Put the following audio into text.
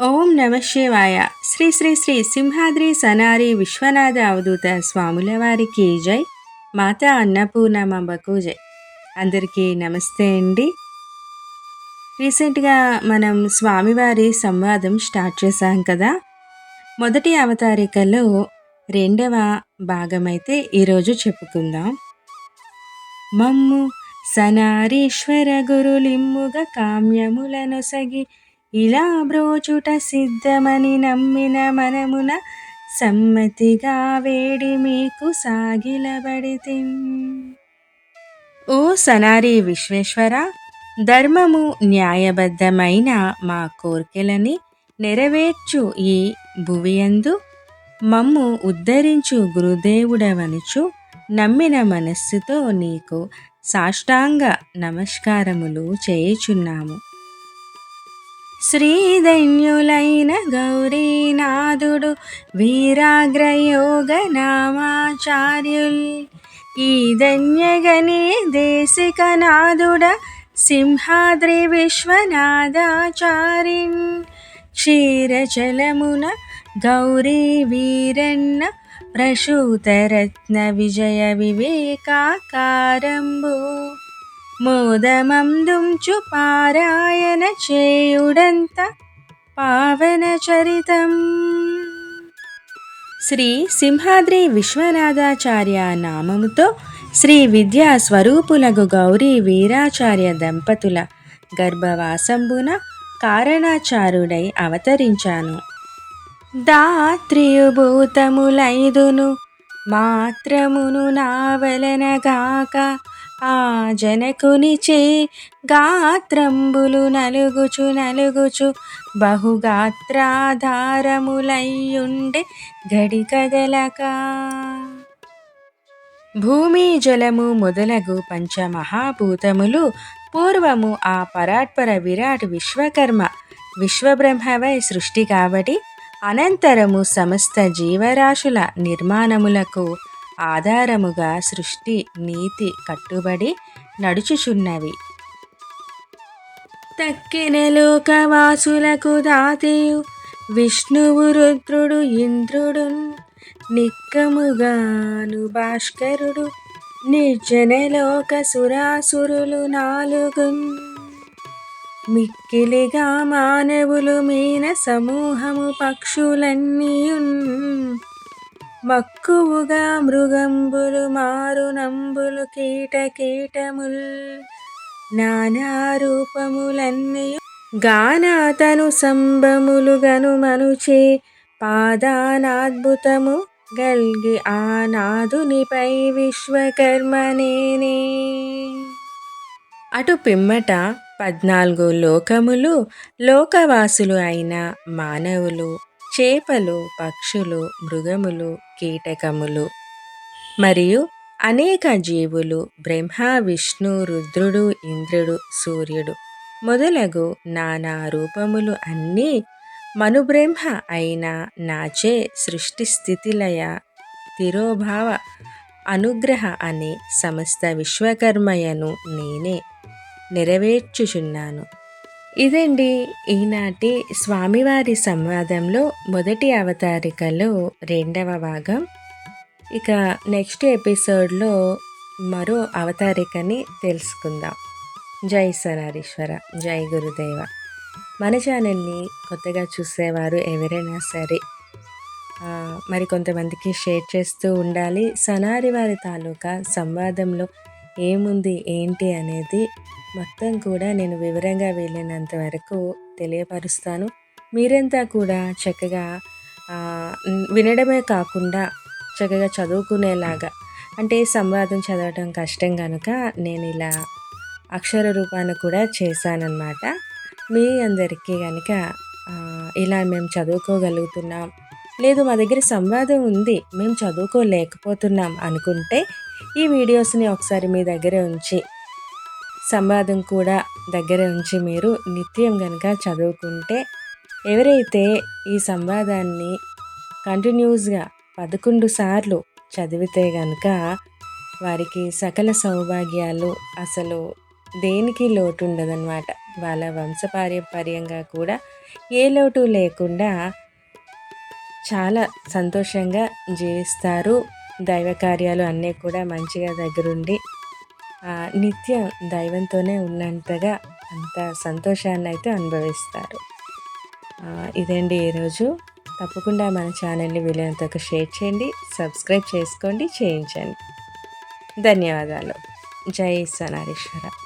ఓం నమ శివాయ. శ్రీ శ్రీ శ్రీ సింహాద్రి సనారి విశ్వనాథ అవధూత స్వాముల వారికి జై. మాత అన్నపూర్ణమ్మకు జై. అందరికీ నమస్తే అండి. రీసెంట్గా మనం స్వామివారి సంవాదం స్టార్ట్ చేశాం కదా. మొదటి అవతారికలో రెండవ భాగమైతే ఈరోజు చెప్పుకుందాం. మమ్ము సనారీశ్వర గురులిమ్ముగ కామ్యములనొసగి ఇలా బ్రోచుట సిద్ధమని నమ్మిన మనమున సమ్మతిగా వేడి మీకు సాగిలబడితి. ఓ సనారి విశ్వేశ్వర ధర్మము న్యాయబద్ధమైన మా కోర్కెలని నెరవేర్చు ఈ భువియందు. మమ్ము ఉద్ధరించు గురుదేవుడవనుచు నమ్మిన మనస్సుతో నీకు సాష్టాంగ నమస్కారములు చేయుచున్నాము. శ్రీధన్యులైన గౌరీనాథుడు వీరాగ్రయోగ నామాచార్యుల్ ఈ ధన్యగని దేశికనాథుడ సింహాద్రి విశ్వనాథాచారిన్ క్షీరచలమున గౌరీ వీరన్న ప్రసూతరత్న విజయ వివేకాకారంబు మోదమందుంచు పారాయణ చేయుడంత పావన చరితం. శ్రీ సింహాద్రి విశ్వనాథాచార్య నామముతో శ్రీ విద్యా స్వరూపులగు గౌరీ వీరాచార్య దంపతుల గర్భవాసంబున కారణాచారుడై అవతరించాను. దాత్రియుభూతములైదును మాత్రమును నావలనగాక ఆ జనకునిచే గాత్రంబులు నలుగుచు నలుగుచు బహుగాత్రాధారములయ్యుండే గడి కదలక. భూమి జలము మొదలగు పంచమహాభూతములు పూర్వము ఆ పరాత్పర విరాట్ విశ్వకర్మ విశ్వబ్రహ్మవై సృష్టి కాబట్టి అనంతరము సమస్త జీవరాశుల నిర్మాణములకు ఆధారముగా సృష్టి నీతి కట్టుబడి నడుచుచున్నవి. తక్కిన లోకవాసులకు దాతయు విష్ణువు రుద్రుడు ఇంద్రుడు నిక్కముగాను భాస్కరుడు నిర్జన లోక సురాసురులు నాలుగు మిక్కిలిగా మానవులు మీన సమూహము పక్షులన్నీయున్. మక్కువుగా మృగంబులు మారునంబులు కీట కీటముల్. నానా రూపములన్నీ గానాతను సంబములు గను మనుచే పాదానాద్భుతము గల్గి ఆ నాదునిపై విశ్వకర్మనేనే అటు పిమ్మట పద్నాలుగు లోకములు లోకవాసులు అయిన మానవులు చేపలు పక్షులు మృగములు కీటకములు మరియు అనేక జీవులు బ్రహ్మ విష్ణు రుద్రుడు ఇంద్రుడు సూర్యుడు మొదలగు నానా రూపములు అన్నీ మనుబ్రహ్మ అయిన నాచే సృష్టి స్థితిలయ తిరోభావ అనుగ్రహ అనే సమస్త విశ్వకర్మయను నేనే నెరవేర్చుచున్నాను. ఇదండి. ఈనాటి స్వామివారి సంవాదంలో మొదటి అవతారికలో రెండవ భాగం. ఇక నెక్స్ట్ ఎపిసోడ్లో మరో అవతారికని తెలుసుకుందాం. జై సరారీశ్వర జై గురుదేవ. మన ఛానల్ని కొత్తగా చూసేవారు ఎవరైనా సరే మరి కొంతమందికి షేర్ చేస్తూ ఉండాలి. సనారి వారి తాలూకా సంవాదంలో ఏముంది ఏంటి అనేది మొత్తం కూడా నేను వివరంగా వెళ్ళినంత వరకు తెలియపరుస్తాను. మీరంతా కూడా చక్కగా వినడమే కాకుండా చక్కగా చదువుకునేలాగా అంటే సంవాదం చదవటం కష్టం కనుక నేను ఇలా అక్షర రూపాన్ని కూడా చేశానన్నమాట. మీ అందరికీ కనుక ఇలా మేము చదువుకోగలుగుతున్నాం. లేదు మా దగ్గర సంవాదం ఉంది మేము చదువుకోలేకపోతున్నాం అనుకుంటే ఈ వీడియోస్ని ఒకసారి మీ దగ్గర ఉంచి సంవాదం కూడా దగ్గర ఉంచి మీరు నిత్యం కనుక చదువుకుంటే ఎవరైతే ఈ సంవాదాన్ని కంటిన్యూస్గా పదకొండు సార్లు చదివితే కనుక వారికి సకల సౌభాగ్యాలు అసలు దేనికి లోటు ఉండదన్నమాట వాళ్ళ వంశపారంపర్యంగా కూడా ఏ లోటు లేకుండా చాలా సంతోషంగా జీవిస్తారు. దైవ కార్యాలు అన్నీ కూడా మంచిగా దగ్గరుండి నిత్యం దైవంతోనే ఉన్నంతగా అంత సంతోషాన్ని అయితే అనుభవిస్తారు. ఇదండి ఈరోజు. తప్పకుండా మన ఛానల్ని వీలైనంత షేర్ చేయండి సబ్స్క్రైబ్ చేసుకోండి చేయించండి. ధన్యవాదాలు. జై సనారీశ్వర.